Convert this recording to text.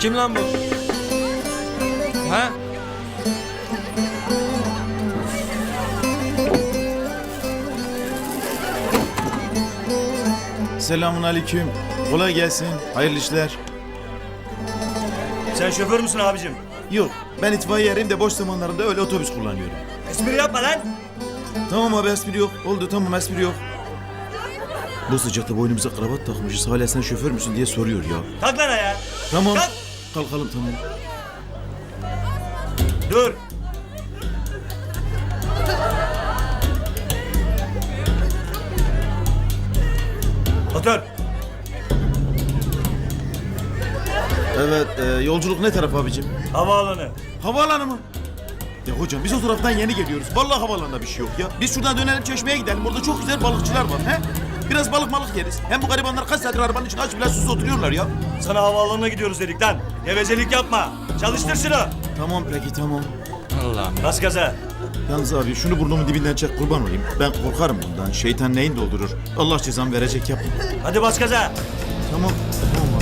Kim lan bu? Ha? Selamun aleyküm. Kolay gelsin. Hayırlı işler. Sen şoför müsün abicim? Yok ben itfaiye eriyim de boş zamanlarımda öyle otobüs kullanıyorum. Espri yapma lan. Tamam abi espri yok. Oldu tamam espri yok. Bu sıcakta boynumuza kravat takmışız. Hala sen şoför müsün diye soruyor ya. Kalk lan ayağa. Tamam. Kalk. Kalkalım tamam. Dur. Otur. Evet e, yolculuk ne taraf abicim? Havaalanı. Havaalanı mı? Ya hocam biz o taraftan yeni geliyoruz. Vallahi havaalanında bir şey yok ya. Biz şuradan dönelim çeşmeye gidelim. Orada çok güzel balıkçılar var. He? Biraz balık malık yeriz. Hem bu garibanlar kaç saattir arabanın içinde aç bile susuz oturuyorlar ya. Sana havaalanına gidiyoruz dedik lan. Gevezelik yapma. Çalıştır şunu. Tamam peki tamam. Allah'ım. Bas gaza. Yalnız abi şunu burnumun dibinden çek kurban olayım. Ben korkarım bundan. Şeytan neyin doldurur? Allah cezamı verecek yapma. Hadi bas gaza. Tamam. Tamam